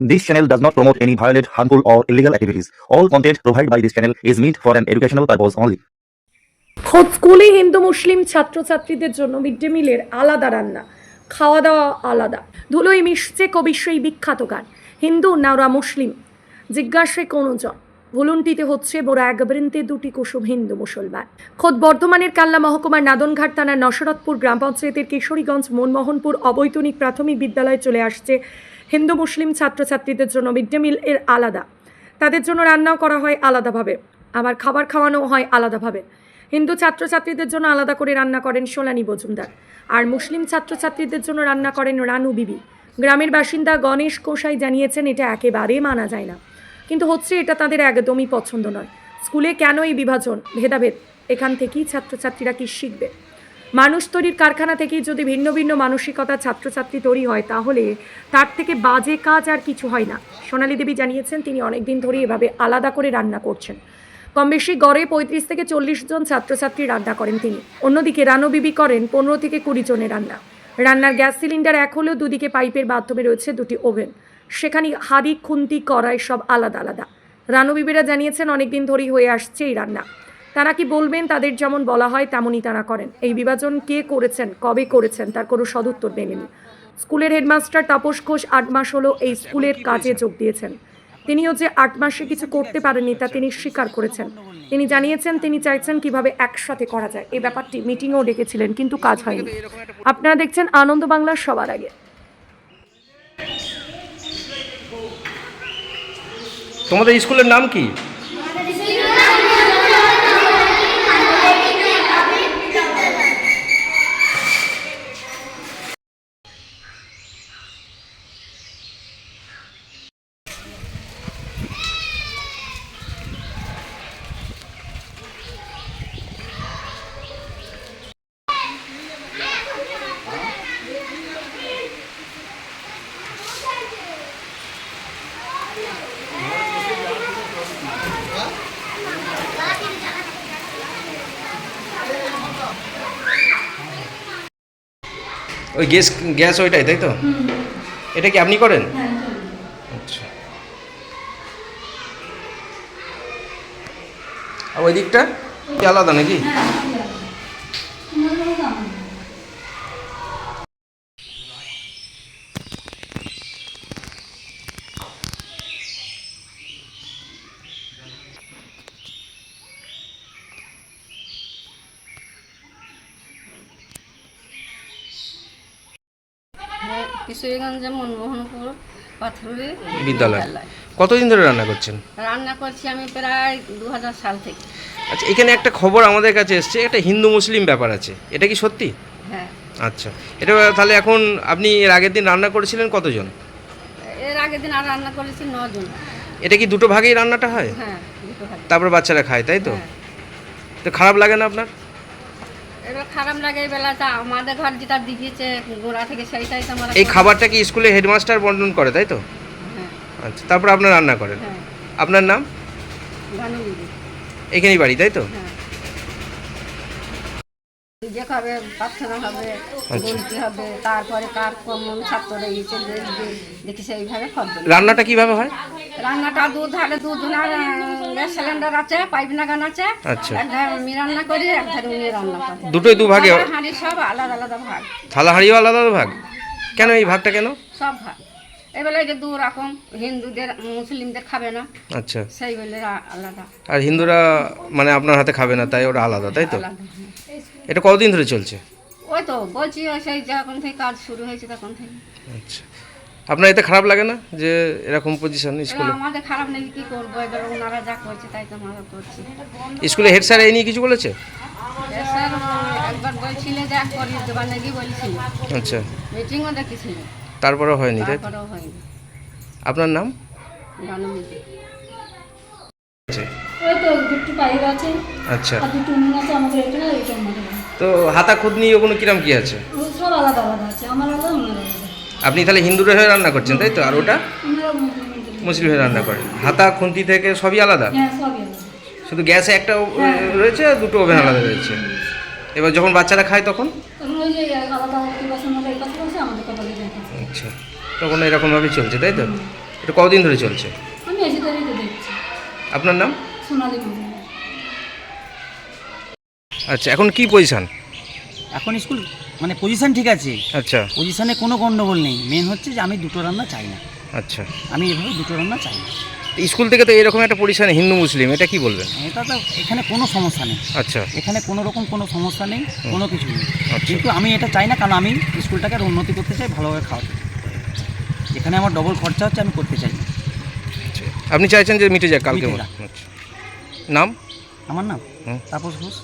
This channel does not promote any violent, harmful, or illegal activities. All content provided by this channel is meant for an educational purpose only. খোদ স্কুলে হিন্দু মুসলিম ছাত্রছাত্রীদের জন্য mid day মিলের আলাদা রান্না খাওয়া দাওয়া আলাদা ধুলোই মিশছে কবি সেই বিখ্যাত গান হিন্দু না ওরা মুসলিম জিজ্ঞাসে কোনো জন ভুলুন্টিতে হচ্ছে বোরা এক বৃন্তে দুটি কুসুম হিন্দু মুসলমান। খোদ বর্ধমানের কাল্লা মহকুমার নাদনঘাট থানার নসরতপুর গ্রাম পঞ্চায়েতের কিশোরীগঞ্জ মনমোহনপুর অবৈতনিক প্রাথমিক বিদ্যালয়ে চলে আসছে হিন্দু মুসলিম ছাত্রছাত্রীদের জন্য মিড ডে মিল এর আলাদা। তাদের জন্য রান্নাও করা হয় আলাদাভাবে। আবার খাবার খাওয়ানো হয় আলাদাভাবে। হিন্দু ছাত্রছাত্রীদের জন্য আলাদা করে রান্না করেন সোলানি মজুমদার। আর মুসলিম ছাত্রছাত্রীদের জন্য রান্না করেন রানু বিবি। গ্রামের বাসিন্দা গণেশ কোষাই জানিয়েছেন, এটা একেবারে মানা যায় না। কিন্তু হচ্ছে এটা তাদের একদমই পছন্দ নয়। স্কুলে কেন এই বিভাজন? ভেদাভেদ। এখান থেকেই ছাত্রছাত্রীরা কি শিখবে? মানুষ তৈরির কারখানা থেকেই যদি ভিন্ন ভিন্ন মানসিকতা ছাত্রছাত্রী তৈরি হয়, তাহলে তার থেকে বাজে কাজ আর কিছু হয় না। সোনালী দেবী জানিয়েছেন, তিনি অনেকদিন ধরে এভাবে আলাদা করে রান্না করছেন। কম বেশি গড়ে পঁয়ত্রিশ থেকে চল্লিশ জন ছাত্রছাত্রী রান্না করেন তিনি। অন্যদিকে রানো বিবি করেন পনেরো থেকে কুড়ি জনের রান্না। রান্নার গ্যাস সিলিন্ডার এক হলেও দুদিকে পাইপের মাধ্যমে রয়েছে দুটি ওভেন। সেখানে হাড়ি, খুন্তি, কড়াই সব আলাদা আলাদা। রানু বিবিরা জানিয়েছেন, অনেকদিন ধরেই হয়ে আসছে এই রান্না। তারা কি বলবেন, তাদের যেমন বলা হয়, তেমনই তারা করেন। এই বিভাজন কে করেছেন, কবে করেছেন, তার কোনো সদুত্তর মেলেনি। স্কুলের হেডমাস্টার তাপস ঘোষ আট মাস হলো এই স্কুলের কাজে যোগ দিয়েছেন। তিনিও যে আট মাসে কিছু করতে পারেননি তা তিনি স্বীকার করেছেন। তিনি জানিয়েছেন তিনি চাইছেন কীভাবে একসাথে করা যায়। এই ব্যাপারটি মিটিংও ডেকেছিলেন কিন্তু কাজ হয়নি। আপনারা দেখছেন আনন্দ বাংলার সবার আগে। তোমাদের স্কুলের নাম কি? ওই গ্যাস গ্যাস ওইটাই তাই তো? এটা কি আপনি করেন? আচ্ছা। আর ওই দিকটা? কি আলাদা নাকি? কিশোরীগঞ্জে মনমোহনপুর পাথরুলি বিদ্যালয়। কতদিন ধরে রান্না করছেন? রান্না করছি আমি প্রায় দু হাজার সাল থেকে। আচ্ছা এখানে একটা খবর আমাদের কাছে এসছে একটা হিন্দু মুসলিম ব্যাপার আছে। এটা কি সত্যি? হ্যাঁ। আচ্ছা এটা তাহলে এখন আপনি এর আগের দিন রান্না করেছিলেন কতজন? এর আগের দিন আর রান্না করেছি নজন। এটা কি দুটো ভাগেই রান্নাটা হয়? হ্যাঁ তারপর বাচ্চারা খায় তাই তো? হ্যাঁ। তো খারাপ লাগে না আপনার? এবার খারাপ লাগে আমাদের ঘর যেটা দিয়েছে গোড়া থেকে সেইটাই তো আমরা এই খাবারটা কি স্কুলে হেডমাস্টার বন্টন করে তাই তো? হ্যাঁ। আচ্ছা তারপর আপনার রান্না করেন। হ্যাঁ। আপনার নাম? ভানু এখানেই বাড়ি তাই তো? হ্যাঁ। খাবে প্রার্থনা হবে আচ্ছা। বলতে হবে তারপরে কার কমন ছাত্র রয়েছে দেখবে দেখি সেইভাবে রান্নাটা কীভাবে হয়? রান্নাটা দুধ ধারে দুধ জনের গ্যাস সিলিন্ডার আছে পাইপ লাগানো আছে আচ্ছা। এক ধারে আমি রান্না করি এক ধারে উনি রান্না করে। দুটোই দু ভাগে হাঁড়ি সব আলাদা আলাদা ভাগ। থালা হাঁড়িও আলাদা আলাদা ভাগ? কেন এই ভাগটা কেন? সব ভাগ। এবেলা যে দু রকম হিন্দুদের মুসলিমদের খাবে না আচ্ছা। সেই বলে আলাদা। আর হিন্দুরা মানে আপনার হাতে খাবে না তাই ওরা আলাদা তাই তো? আলাদা এটা কতদিন ধরে চলছে? ওই তো বলছি ওই সেই যখন থেকে কাজ শুরু হয়েছে তখন থেকে। আচ্ছা। আপনার এতে খারাপ লাগে না যে এরকম পজিশন স্কুলে? আমাদের খারাপ নেই কি করব? এবার ওনারা যা করছে তাই তো আমরা করছি। স্কুলে হেড স্যার এই নিয়ে কিছু বলেছে? এ স্যার একবার বলছিলে যে এক করি দেবার নাকি বলছিল। আচ্ছা। মিটিংও দেখেছিল। তারপরেও হয়নি তাই তো? তারপরেও হয়নি। আপনার নাম? জানো মিটিং আচ্ছা। ওই তো দুটো পাইপ আছে। আচ্ছা। আর দুটো আছে আমাদের এটা। তো হাতা খুদনি ওগুলো কিরাম কি আছে? সব আলাদা আলাদা আছে আমার আলাদা আপনি তাহলে হিন্দুরা হয়ে রান্না করছেন তাই তো? আর ওটা? মুসলিম হয়ে রান্না করেন। হাতা খুন্তি থেকে সবই আলাদা? হ্যাঁ শুধু গ্যাসে একটা ও- রয়েছে আর দুটো ওভেন আলাদা রয়েছে? এবার যখন বাচ্চারা খায় তখন? আচ্ছা। তখন এরকমভাবে চলছে তাই তো? এটা কতদিন ধরে চলছে? আপনার নাম? সোনালি আচ্ছা এখন কি পজিশন এখন স্কুল মানে পজিশন ঠিক আছে। আচ্ছা। পজিশনে কোনো গণ্ডগোল নেই। মেন হচ্ছে যে আমি দুটো রান্না চাই না। আচ্ছা। আমি এভাবে দুটো রান্না চাই না। স্কুল থেকে তো এরকম একটা পরিশান হিন্দু মুসলিম এটা কি বলবেন? এটা তো এখানে কোনো সমস্যা নেই। আচ্ছা। এখানে কোনো রকম কোনো সমস্যা নেই কোনো কিছু নেই। আচ্ছা। কিন্তু আমি এটা চাই না কারণ আমি স্কুলটাকে আর উন্নতি করতে চাই ভালোভাবে খাওয়াতে এখানে আমার ডবল খরচা হচ্ছে আমি করতে চাই না। আপনি চাইছেন যে মিটে যাক কালকে। আচ্ছা। নাম? আমার নাম। তাপস ঘোষ।